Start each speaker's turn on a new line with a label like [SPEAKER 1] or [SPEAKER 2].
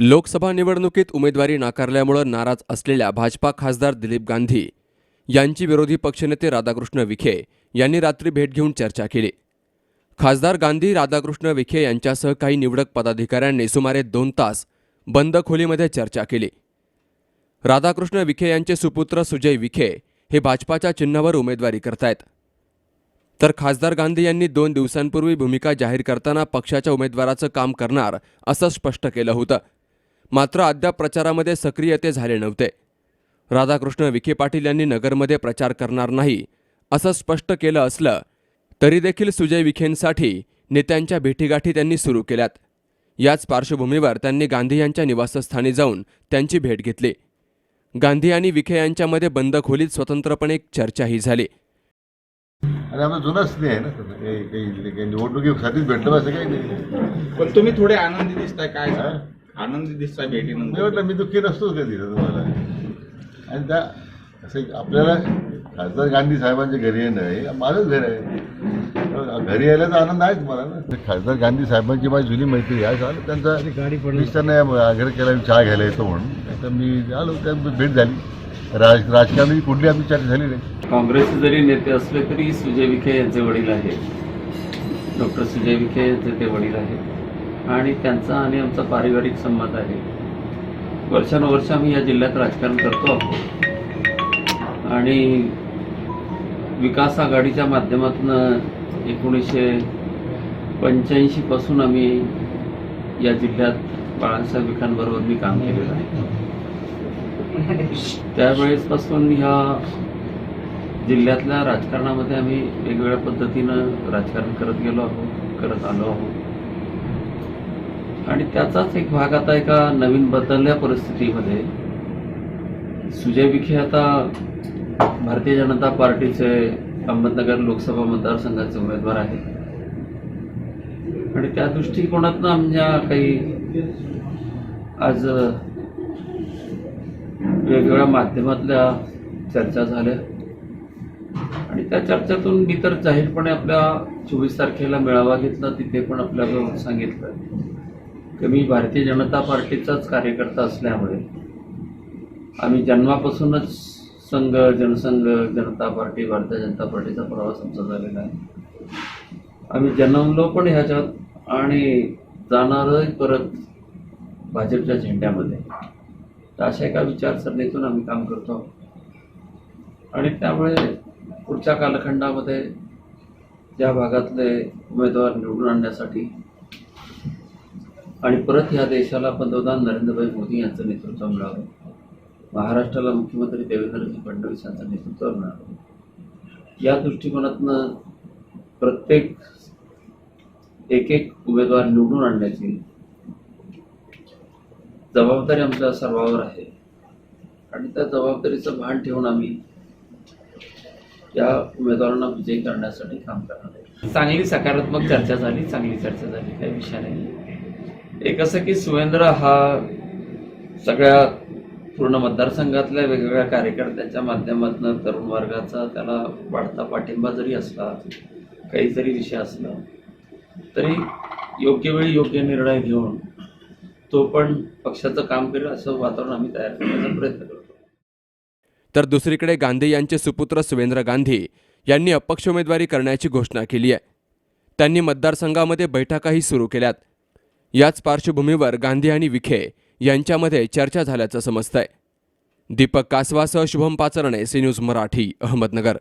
[SPEAKER 1] लोकसभा निवडणुकीत उमेदवारी नाकारल्यामुळं नाराज असलेल्या भाजपा खासदार दिलीप गांधी यांची विरोधी पक्षनेते राधाकृष्ण विखे यांनी रात्री भेट घेऊन चर्चा केली. खासदार गांधी राधाकृष्ण विखे यांच्यासह काही निवडक पदाधिकाऱ्यांनी सुमारे दोन तास बंद खोलीमध्ये चर्चा केली. राधाकृष्ण विखे यांचे सुपुत्र सुजय विखे हे भाजपाच्या चिन्हावर उमेदवारी करतायत. तर खासदार गांधी यांनी दोन दिवसांपूर्वी भूमिका जाहीर करताना पक्षाच्या उमेदवाराचं काम करणार असं स्पष्ट केलं होतं. मात्र अद्याप प्रचारामध्ये सक्रियते झाले नव्हते. राधाकृष्ण विखे पाटील यांनी नगरमध्ये प्रचार करणार नाही असं स्पष्ट केलं असलं तरी देखील सुजय विखेंसाठी नेत्यांच्या भेटीगाठी त्यांनी सुरू केल्यात. याच पार्श्वभूमीवर त्यांनी गांधी यांच्या निवासस्थानी जाऊन त्यांची भेट घेतली. गांधी आणि विखे यांच्यामध्ये बंद खोलीत स्वतंत्रपणे एक चर्चाही झाली.
[SPEAKER 2] आणि आमचा जुनाच नाही आहे ना. काही निवडणुकीसाठीच भेटलं असं काही नाही
[SPEAKER 3] पण तुम्ही थोडे आनंदी दिसताय काय? आनंदी दिसताय
[SPEAKER 2] मी
[SPEAKER 3] भेटीनंतर
[SPEAKER 2] म्हटलं मी दुःखी नसतोच कधी तुम्हाला. आणि त्या असं आपल्याला खासदार गांधी साहेबांच्या घरी येणं हे माझंच घर आहे. घरी यायला आनंद आहेच मला ना. खासदार गांधी साहेबांची माझी जुनी मैत्री आहे. झालं त्यांचा मिस्टरने आग्रह केला चहा घ्यायला येतो म्हणून. तर मी आलो त्या भेट झाली. राज राजकारणाची कुठली आमची चर्चा झाली नाही.
[SPEAKER 4] काँग्रेसचे जरी नेते असले तरी सुजय विखे यांचे वडील आहेत. डॉक्टर सुजय विखे यांचे ते वडील आहेत. आणि त्यांचा आणि आमचा पारिवारिक संवाद आहे. वर्षानुवर्ष आम्ही या जिल्ह्यात राजकारण करतो आहोत. आणि विकास आघाडीच्या माध्यमातून एकोणीसशे पंच्याऐंशी पासून आम्ही या जिल्ह्यात बाळासाहेब विखांबरोबर मी काम केलेलं आहे. त्यावेळेसपासून ह्या जिल्ह्यातल्या राजकारणामध्ये आम्ही वेगवेगळ्या पद्धतीनं राजकारण करत गेलो आहोत करत आलो आहोत. आणि त्याचाच एक भाग आता एका नवीन बदलल्या परिस्थितीमध्ये. सुजय विखे आता भारतीय जनता पार्टीचे अहमदनगर लोकसभा मतदारसंघाचे उमेदवार आहेत. आणि त्या दृष्टिकोनातनं आमच्या काही आज वेगवेगळ्या माध्यमातल्या चर्चा झाल्या. आणि त्या चर्चेतून मी तर जाहीरपणे आपल्या चोवीस तारखेला मेळावा घेतला तिथे पण आपल्याला सांगितलं. की मी भारतीय जनता पार्टीचाच कार्यकर्ता असल्यामुळे आम्ही जन्मापासूनच संघ जनसंघ जनता पार्टी भारतीय जनता पार्टीचा प्रवास आमचा झालेला आहे. आम्ही जन्मलो पण ह्याच्यात आणि जाणारही परत भाजपच्या झेंड्यामध्ये. तर अशा एका विचारसरणीतून आम्ही काम करतो. आणि त्यामुळे पुढच्या कालखंडामध्ये ज्या भागातले उमेदवार निवडून आणण्यासाठी आणि परत ह्या देशाला पंतप्रधान नरेंद्रभाई मोदी यांचं नेतृत्व मिळावं. महाराष्ट्राला मुख्यमंत्री देवेंद्रजी फडणवीस यांचं नेतृत्व मिळावं. या दृष्टिकोनातनं प्रत्येक एक एक उमेदवार निवडून आणण्याची जबाबदारी आमच्या सर्वांवर आहे. आणि त्या जबाबदारीचं भान ठेवून आम्ही या उमेदवारांना विजयी करण्यासाठी काम करणार आहे चांगली सकारात्मक चर्चा झाली चांगली चर्चा झाली काही विषय नाही. एक असं की सुवेंद्र हा सगळ्या पूर्ण मतदारसंघातल्या वेगवेगळ्या कार्यकर्त्यांच्या माध्यमातून तरुण वर्गाचा त्याला वाढता पाठिंबा जरी असला काही जरी विषय असला तरी योग्य वेळी योग्य निर्णय घेऊन तो पण पक्षाचं काम करेल असं वातावरण आम्ही तयार करण्याचा प्रयत्न करतो.
[SPEAKER 1] तर दुसरीकडे गांधी यांचे सुपुत्र सुवेंद्र गांधी यांनी अपक्ष उमेदवारी करण्याची घोषणा केली आहे. त्यांनी मतदारसंघामध्ये बैठकाही सुरू केल्यात. याच पार्श्वभूमीवर गांधी आणि विखे यांच्यामध्ये चर्चा झाल्याचं समजतंय. दीपक कासवासह शुभम पाचरणे सी न्यूज मराठी अहमदनगर.